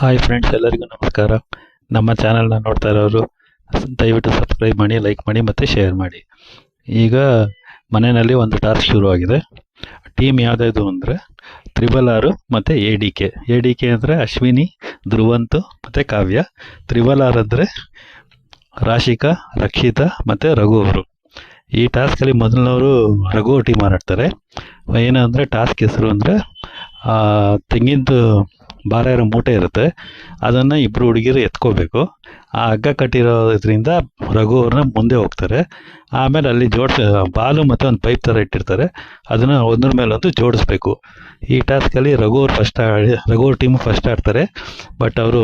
Hi friends ಎಲ್ಲರಿಗೂ ನಮಸ್ಕಾರ. ನಮ್ಮ ಚಾನಲ್ನ ನೋಡ್ತಾ ಇರೋರು, ದಯವಿಟ್ಟು ಸಬ್ಸ್ಕ್ರೈಬ್ ಮಾಡಿ ಲೈಕ್ ಮಾಡಿ ಮತ್ತು ಶೇರ್ ಮಾಡಿ. ಈಗ ಮನೆಯಲ್ಲಿ ಒಂದು ಟಾಸ್ಕ್ ಶುರುವಾಗಿದೆ. ಟೀಮ್ ಯಾವುದ್ಯಾವುದು ಅಂದರೆ ತ್ರಿಬಲ್ ಆರು ಮತ್ತು A D K A D K ಅಂದರೆ ಅಶ್ವಿನಿ, ಧ್ರುವಂತು ಮತ್ತು ಕಾವ್ಯ. ತ್ರಿಬಲ್ ಆರ್ ಅಂದರೆ ರಾಶಿಕಾ, ರಕ್ಷಿತಾ ಮತ್ತು ರಘು ಅವರು. ಈ ಟಾಸ್ಕಲ್ಲಿ ಮೊದಲನವರು ರಘು ಟೀಮ್ ಆಡ್ತಾರೆ. ಏನಂದರೆ ಟಾಸ್ಕ್ ಹೆಸರು ಅಂದರೆ ತೆಂಗಿನದು ಭಾರ ಇರೋ ಮೂಟೆ ಇರುತ್ತೆ. ಅದನ್ನು ಇಬ್ಬರು ಹುಡುಗಿರು ಎತ್ಕೋಬೇಕು. ಆ ಹಗ್ಗ ಕಟ್ಟಿರೋದ್ರಿಂದ ರಘು ಅವ್ರನ್ನ ಮುಂದೆ ಹೋಗ್ತಾರೆ. ಆಮೇಲೆ ಅಲ್ಲಿ ಜೋಡಿಸ ಬಾಲು ಮತ್ತು ಒಂದು ಪೈಪ್ ಥರ ಇಟ್ಟಿರ್ತಾರೆ. ಅದನ್ನು ಒಂದ್ರ ಮೇಲೊಂದು ಜೋಡಿಸ್ಬೇಕು. ಈ ಟಾಸ್ಕಲ್ಲಿ ರಘು ಅವ್ರು ಫಸ್ಟ್ ಆಡಿ ರಘು ಅವ್ರ ಟೀಮ್ ಫಸ್ಟ್ ಆಡ್ತಾರೆ. ಬಟ್ ಅವರು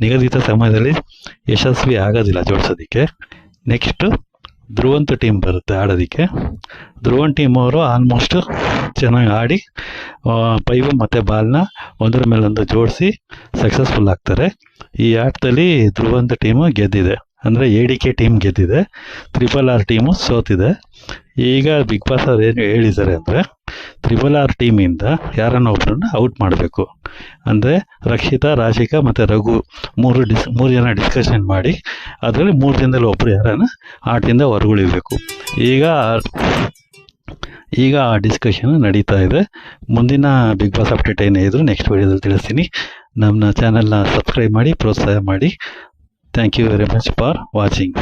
ನಿಗದಿತ ಸಮಯದಲ್ಲಿ ಯಶಸ್ವಿ ಆಗೋದಿಲ್ಲ ಜೋಡಿಸೋದಕ್ಕೆ. ನೆಕ್ಸ್ಟು ಧ್ರುವಂತ ಟೀಮ್ ಬರುತ್ತೆ ಆಡೋದಕ್ಕೆ. ಧ್ರುವನ್ ಟೀಮ್ ಅವರು ಆಲ್ಮೋಸ್ಟ್ ಚೆನ್ನಾಗಿ ಆಡಿ ಪೈವು ಮತ್ತು ಬಾಲ್ನ ಒಂದರ ಮೇಲೊಂದು ಜೋಡಿಸಿ ಸಕ್ಸಸ್ಫುಲ್ ಆಗ್ತಾರೆ. ಈ ಆಟದಲ್ಲಿ ಧ್ರುವಂತ ಟೀಮು ಗೆದ್ದಿದೆ. ಅಂದರೆ ಎ ಡಿ ಕೆ ಟೀಮ್ ಗೆದ್ದಿದೆ. ತ್ರಿಪಲ್ ಆರ್ ಟೀಮು ಸೋತಿದೆ. ಈಗ ಬಿಗ್ ಬಾಸ್ ಅವ್ರು ಏನು ಹೇಳಿದ್ದಾರೆ ಅಂದರೆ ತ್ರಿಬಲ್ ಆರ್ ಟೀಮಿಂದ ಯಾರನ್ನ ಒಬ್ಬರನ್ನ ಔಟ್ ಮಾಡಬೇಕು. ಅಂದರೆ ರಕ್ಷಿತಾ, ರಾಶಿಕಾ ಮತ್ತು ರಘು ಮೂರು ಡಿಸ್, ಮೂರು ಜನ ಡಿಸ್ಕಷನ್ ಮಾಡಿ ಅದರಲ್ಲಿ ಮೂರು ಜನದಲ್ಲಿ ಒಬ್ಬರು ಯಾರನ್ನ ಆಟದಿಂದ ಹೊರಗುಳಿಬೇಕು. ಈಗ ಈಗ ಆ ಡಿಸ್ಕಷನ್ ನಡೀತಾ ಇದೆ. ಮುಂದಿನ ಬಿಗ್ ಬಾಸ್ ಅಪ್ಡೇಟ್ ಏನೇ ಇದ್ರು ನೆಕ್ಸ್ಟ್ ವೀಡಿಯೋದಲ್ಲಿ ತಿಳಿಸ್ತೀನಿ. ನಮ್ಮ ಚಾನಲ್ನ ಸಬ್ಸ್ಕ್ರೈಬ್ ಮಾಡಿ, ಪ್ರೋತ್ಸಾಹ ಮಾಡಿ. Thank you very much for watching